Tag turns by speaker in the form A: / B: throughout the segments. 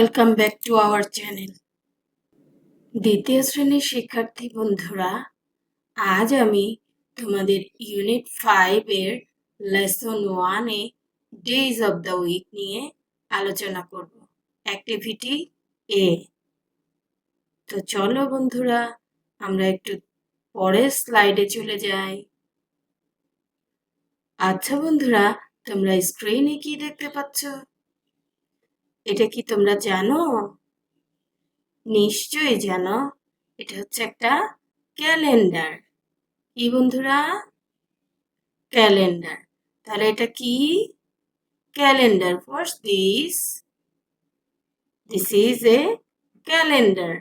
A: Welcome back to our channel দ্বিতীয় শ্রেণির শিক্ষার্থী বন্ধুরা, আজ আমি তোমাদের ইউনিট ফাইভের লেসন ওয়ানে ডেজ অব দ্য উইক নিয়ে আলোচনা করব। অ্যাক্টিভিটি এ তো চলো বন্ধুরা, আমরা একটু পরের স্লাইডে চলে যাই। আচ্ছা বন্ধুরা, তোমরা স্ক্রিনে কি দেখতে পাচ্ছ? এটা কি তোমরা জানো? নিশ্চয়ই জানো। এটা হচ্ছে একটা ক্যালেন্ডার। কি বন্ধুরা? ক্যালেন্ডার। তাহলে এটা কি? Calendar what's this. This is a calendar.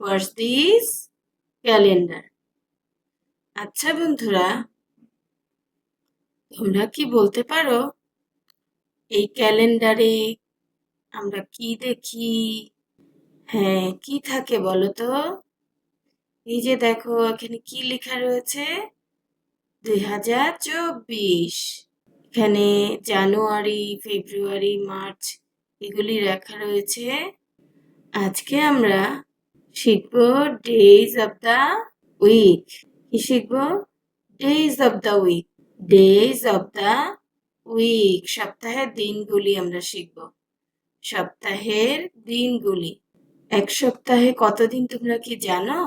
A: What's this calendar. আচ্ছা বন্ধুরা, তোমরা কি বলতে পারো? এই ক্যালেন্ডারে আমরা কি দেখি? হ্যাঁ কি থাকে বলো তো এই যে দেখো, এখানে কি লেখা রয়েছে? দুই হাজার চব্বিশ। এখানে জানুয়ারি, ফেব্রুয়ারি, মার্চ, এগুলি লেখা রয়েছে। আজকে আমরা শিখব ডেজ অব দ্য উইক কি শিখব? Days of the week days of the week সপ্তাহের দিনগুলি আমরা শিখব। সপ্তাহের দিনগুলি। এক সপ্তাহে কতদিন তোমরা কি জানো?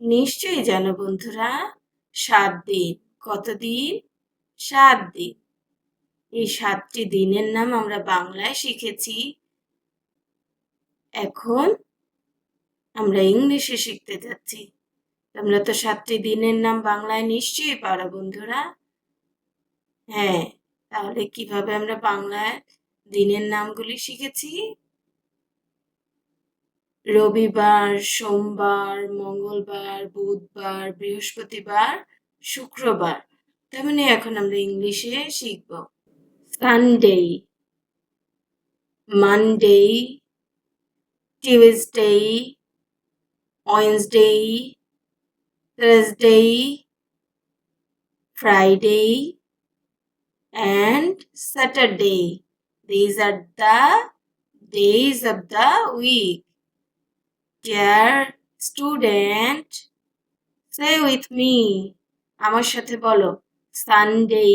A: নিশ্চয়ই জানো বন্ধুরা, সাত দিন। কতদিন? সাত দিন। এই সাতটি দিনের নাম আমরা বাংলায় শিখেছি। এখন আমরা ইংলিশে শিখতে যাচ্ছি। তোমরা তো সাতটি দিনের নাম বাংলায় নিশ্চয়ই পারো বন্ধুরা। হ্যাঁ তাহলে কীভাবে আমরা বাংলায় দিনের নামগুলি শিখেছি। রবিবার, সোমবার, মঙ্গলবার, বুধবার, বৃহস্পতিবার, শুক্রবার। তেমনি এখন আমরা ইংলিশে শিখব। Sunday Monday Tuesday Wednesday Thursday Friday and Saturday. These are the days of the week. Dear student, say with me. আমার সাথে বলো Sunday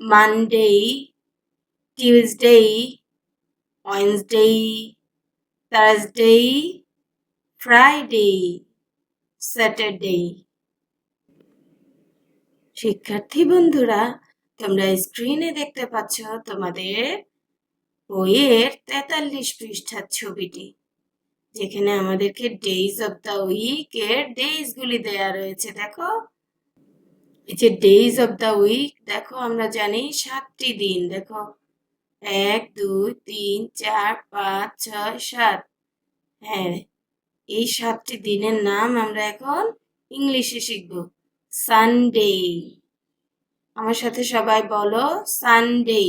A: Monday Tuesday Wednesday Thursday Friday Saturday শিক্ষার্থী বন্ধুরা তোমরা স্ক্রিনে দেখতে পাচ্ছ তোমাদের বইয়ের তেতাল্লিশ পৃষ্ঠার ছবিটি, যেখানে আমাদেরকে ডেইজ অফ দ্য উইক এর ডেইজ গুলি দেয়া রয়েছে। দেখো, এই যে ডেইজ অফ দ্য উইক দেখো, আমরা জানি সাতটি দিন। দেখো, এক, দুই, তিন, চার, পাঁচ, ছয়, সাত। হ্যাঁ এই সাতটি দিনের নাম আমরা এখন ইংলিশে শিখব। সানডে আমার সাথে সবাই বলো Sunday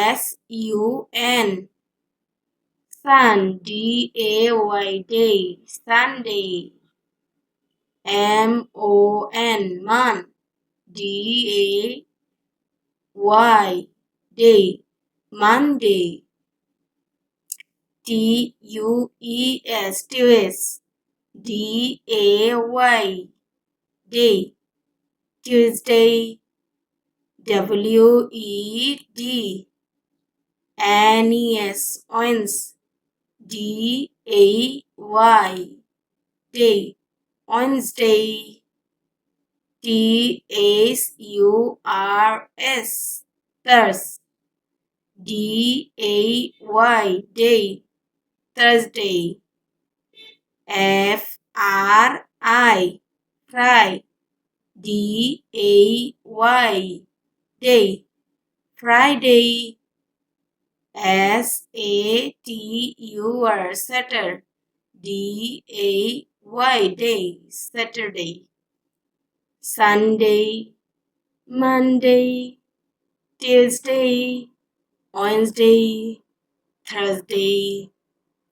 A: S U N sun D A Y day Sunday M O N mon D A Y day Monday T U E S tues D A Y day Tuesday, W E D, N E S, Wednes, D A Y, day, Wednesday, T S U R S, Thursday, D A Y, day, Thursday, F R I, Friday. D A Y day. Friday. S A T U R Saturday. D A Y day Saturday. Sunday. Monday. Tuesday. Wednesday. Thursday.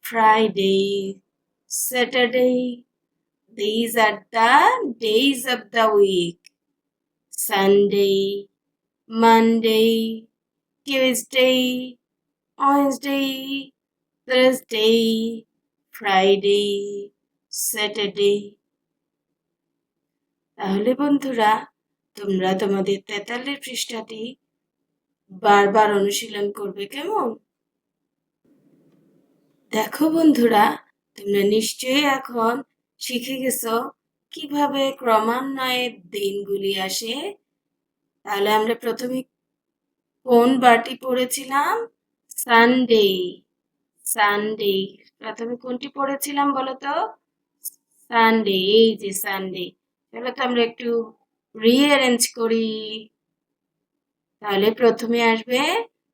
A: Friday. Saturday These are the days of the week. Sunday, Monday, Tuesday, Wednesday Thursday Friday Saturday তাহলে বন্ধুরা তোমরা তোমাদের তেতাল্লিশ পৃষ্ঠাটি বারবার অনুশীলন করবে কেমন? দেখো বন্ধুরা তোমরা নিশ্চয়ই এখন শিখে গেছো? কীভাবে ক্রমান্বয়ে দিনগুলি আসে? তাহলে আমরা প্রথমে কোন বারটি পড়েছিলাম? সানডে। সানডে। প্রথমে কোনটি পড়েছিলাম বলো তো সানডে। এই যে সানডে। চলো তো আমরা একটু রিঅ্যারেঞ্জ করি। তাহলে প্রথমে আসবে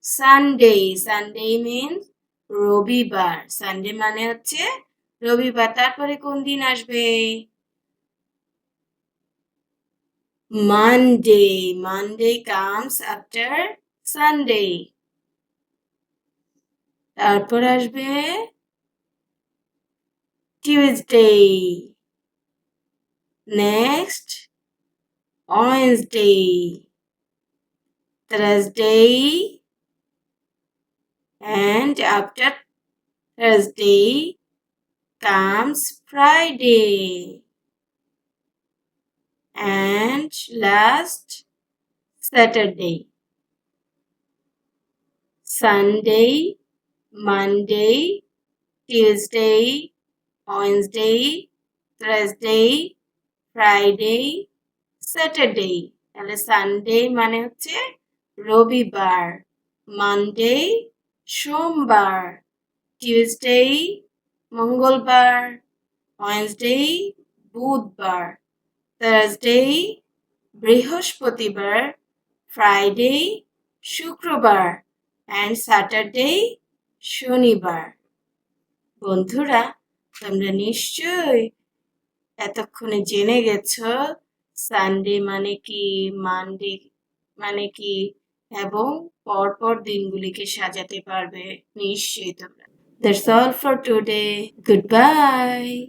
A: সানডে। সানডে মিনস রবিবার। সানডে মানে হচ্ছে রবিবার তারপরে কোন দিন আসবে Monday Monday comes after Sunday তারপর আসবে Tuesday next Wednesday Thursday. And after Thursday comes Friday and last Saturday Sunday Monday Tuesday Wednesday Thursday Friday Saturday তাহলে সানডে মানে হচ্ছে রবিবার মানডে সোমবার টিউসডে মঙ্গলবার ওয়েন্সডে বুধবার থার্সডে বৃহস্পতিবার ফ্রাইডে শুক্রবার অ্যান্ড স্যাটারডে শনিবার। বন্ধুরা, তোমরা নিশ্চয় এতক্ষণে জেনে গেছো সানডে মানে কি মানডে মানে কি, এবং পরপর দিনগুলিকে সাজাতে পারবে নিশ্চয়ই তোমরা। That's all for today. Goodbye.